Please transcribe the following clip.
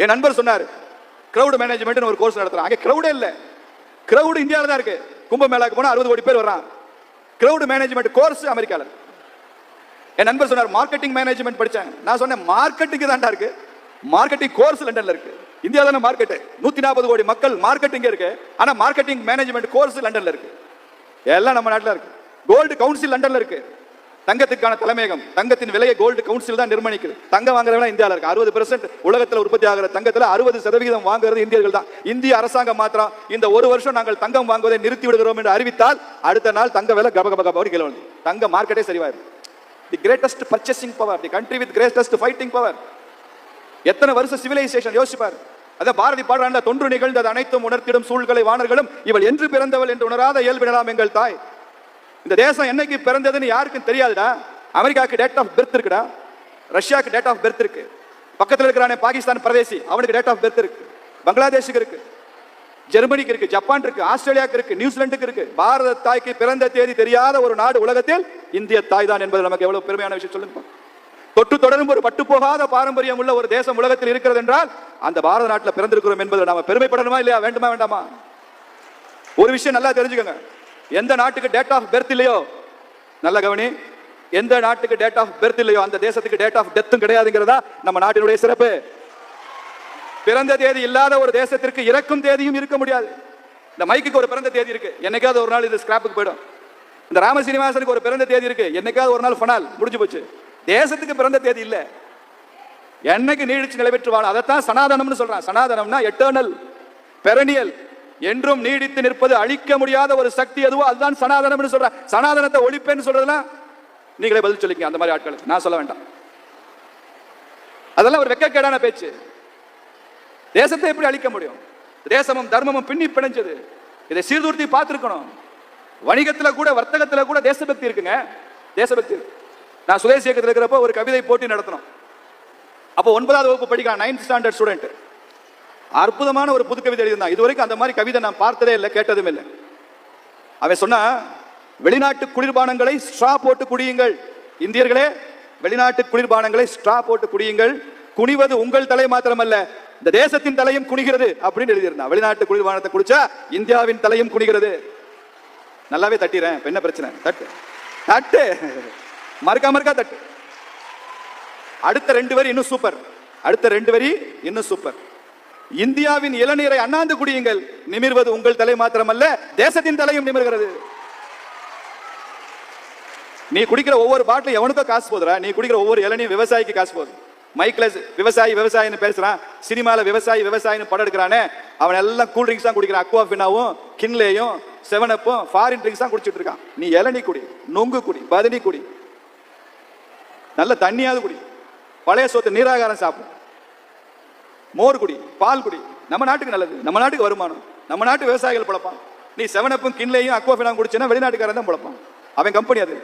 என் நண்பர் சொன்னார் crowd management ஒரு கோர்ஸ் நடத்துறான். அங்கே கிரௌடே இல்லை. கிரௌடு இந்தியாவில் தான் இருக்கு. கும்பமேளாக்கு போனால் அறுபது கோடி பேர் வர்றான். கிரௌட் மேனேஜ்மெண்ட் கோர்ஸ் அமெரிக்காவில் என் நண்பர் சொன்னார் மார்க்கெட்டிங் மேனேஜ்மெண்ட் படித்தேன் நான் சொன்னேன் மார்க்கெட்டிங் தான்டா இருக்கு. மார்க்கெட்டிங் கோர்ஸ் லண்டன்ல இருக்கு. இந்தியா தானே மார்க்கெட் நூத்தி நாற்பது கோடி மக்கள் மார்க்கெட்டிங் இருக்கு. ஆனா மார்க்கெட்டிங் மேனேஜ்மெண்ட் கோர்ஸ் லண்டன்ல இருக்கு. எல்லாம் நம்ம நாட்டில் இருக்கு. கோல்டு கவுன்சில் லண்டன்ல இருக்கு. தங்கத்துக்கான தலைமையகம் தங்கத்தின் விலையை கோல்டு கவுன்சில் தான் நிர்ணயிக்குது தங்கம் வாங்குறவங்க இந்தியாவில் இருக்கு. அறுபது பெர்சென்ட் உலகத்தில் உற்பத்தி ஆகிற தங்கத்தில் அறுபது சதவிகிதம் வாங்குறது இந்தியர்கள் தான். இந்திய அரசாங்கம் மாத்திரம் இந்த ஒரு வருஷம் நாங்கள் தங்கம் வாங்குவதை நிறுத்தி விடுகிறோம் என்று அறிவித்தால் அடுத்த நாள் தங்க விலை கப கப கப கீழே வந்து தங்க மார்க்கெட்டே சரிவாயிரும். The greatest purchasing power the country with greatest fighting power எத்தனை வருஷ சிவிலைசேஷன் யோசிப்பார்? அத பாரதி பாடுறான்ல தொன்று நிகழ்ந்தது அனைத்தும் உணர்த்திடும் சூழ்களை வாணர்களும் இவள் என்று பிறந்தவள் என்று உணராத இயல்பினலாம் எங்கள் தாய். இந்த தேசம் என்னைக்கு பிறந்ததுன்னு யாருக்கும் தெரியாதுடா. அமெரிக்காவுக்கு டேட் ஆஃப் பெர்த் இருக்குடா. ரஷ்யாவுக்கு டேட் ஆஃப் பெர்த் இருக்கு. பக்கத்தில் இருக்கிறானே பாகிஸ்தான் பிரதேசி அவனுக்கு டேட் ஆஃப் பெர்த் இருக்கு. பங்களாதேஷுக்கு இருக்கு. ஜெர்மனிக்கு இருக்கு ஜப்பான் இருக்கு ஆஸ்திரேலியாவுக்கு இருக்கு நியூசிலாந்துக்கு இருக்கு. பாரத தாய்க்கு பிறந்த தேதி தெரியாத ஒரு நாடு உலகத்தில் இந்திய தாய் தான் என்பது நமக்கு எவ்வளவு பெருமையான விஷயம் சொல்லுங்க தொட்டு தொடரும் ஒரு பட்டு போகாத பாரம்பரியம் உள்ள ஒரு தேசம் உலகத்தில் இருக்கிறது என்றால் அந்த பாரத நாட்டில் பிறந்திருக்கிறோம் என்பதை நாம பெருமைப்படணுமா இல்லையா வேண்டுமா வேண்டாமா? ஒரு விஷயம் நல்லா தெரிஞ்சுக்கோங்க. எந்த நாட்டுக்கு டேட் ஆஃப் பெர்த் இல்லையோ? நல்ல கவனி. எந்த நாட்டுக்கு டேட் ஆஃப் பெர்த் இல்லையோ? அந்த தேசத்துக்கு டேட் ஆஃப் டெத்தும் கிடையாதுங்கிறதா நம்ம நாட்டினுடைய சிறப்பு. பிறந்த தேதி இல்லாத ஒரு தேசத்திற்கு இறக்கும் தேதியும் இருக்க முடியாது. இந்த மைக்குக்கு ஒரு பிறந்த தேதி இருக்கு. என்னைக்காவது ஒரு நாள் இது ஸ்கிராப்புக்கு போயிடும். இந்த ராம சீனிவாசனுக்கு ஒரு பிறந்த தேதி இருக்கு. என்னைக்காவது ஒரு நாள் ஃபனால் முடிஞ்சு போச்சு. தேசத்துக்கு பிறந்த தேதி இல்ல. என்னைக்கு நீடிச்சு நிலைபெற்று வாழும் அதைத்தான் சனாதனம்னு சொல்றான். சனாதனம்னா எட்டர்னல் பெரனியல் என்றும் நீடித்து நிற்பது அழிக்க முடியாத ஒரு சக்தி எதுவோ அதுதான் சனாதனம்னு சொல்ற. சனாதனத்தை ஒழிப்பேன்னு சொல்றதுலாம் நீங்களே பதில் சொல்லிக்க அந்த மாதிரி ஆட்களுக்கு. நான் சொல்ல வேண்டாம். அதெல்லாம் ஒரு வெக்கக்கேடான பேச்சு. தேசத்தை எப்படி அழிக்க முடியும்? தேசமும் தர்மமும் பின்னி பிணைஞ்சது. இதை சீர்தூர்த்தி பார்த்துருக்கணும். வணிகத்துல கூட வர்த்தகத்துல கூட தேசபக்தி இருக்குங்க. தேசபக்தி நான் சுதேசி இயக்கத்தில் இருக்கிறப்போ ஒரு கவிதை போட்டி நடத்தணும். அப்போ ஒன்பதாவது வகுப்பு படிக்கிறான் நைன்த் ஸ்டாண்டர்ட் ஸ்டூடெண்ட் அற்புதமான ஒரு புது கவிதை எழுதியிருந்தான். இது வரைக்கும் அந்த மாதிரி கவிதை நான் பார்த்ததே இல்லை கேட்டதும் இல்லை. அவன் சொன்னா வெளிநாட்டு குளிர்பானங்களை ஸ்ட்ரா போட்டு குடியுங்கள். இந்தியர்களே வெளிநாட்டு குளிர்பானங்களை ஸ்ட்ரா போட்டு குடியுங்கள். குனிவது உங்கள் தலை மாத்திரமல்ல இந்த தேசத்தின் தலையும் குனிகிறது அப்படின்னு எழுதியிருந்தான். வெளிநாட்டு குளிர்பானத்தை குடிச்சா இந்தியாவின் தலையும் குனிகிறது. நல்லாவே தட்டிடுறேன் என்ன பிரச்சனை? தட்டு. தட்டு. மறுக்கா மறுக்கா தட்டு. அடுத்த ரெண்டு வரி இன்னும் சூப்பர் அடுத்த ரெண்டு வரி இன்னும் சூப்பர் இந்தியாவின் இளநீரை அண்ணாந்து குடியுங்கள். நிமிர்வது உங்கள் தலை மாத்திரமல்ல தேசத்தின் தலையும் நிமிர்கிறது. நீ குடிக்கிற ஒவ்வொரு பாட்டிலும் எவனுக்கோ காசு போதுரா நீ குடிக்கிற ஒவ்வொரு இளநியும் விவசாயிக்கு காசு போகுது மைக்ல விவசாயி விவசாயின்னு பேசுறான். சினிமால விவசாயி விவசாயின்னு படம் எடுக்கிறானே. அவன் எல்லாம் கூல் ட்ரிங்க்ஸ் தான் குடிக்கிறான். அக்வாஃபினாவும் கின்லேயும் செவனப்பும் ஃபாரின் ட்ரிங்க்ஸ் தான் குடிச்சிட்டு இருக்கான். நீ இளநீ குடி நொங்கு குடி பதனி குடி. நல்ல தண்ணியாவது குடி. பழைய சோத்து நீராகாரம் சாப்பிடும் மோர் குடி பால் குடி நம்ம நாட்டுக்கு நல்லது நம்ம நாட்டுக்கு வருமானம் நம்ம நாட்டு விவசாயிகள் பிழப்பான். நீ செவனப்பும் கிண்லையும் அக்வாஃபினாவும் குடிச்சேன்னா வெளிநாட்டுக்காரன் தான் பிழப்பான். அவன் கம்பெனி அது.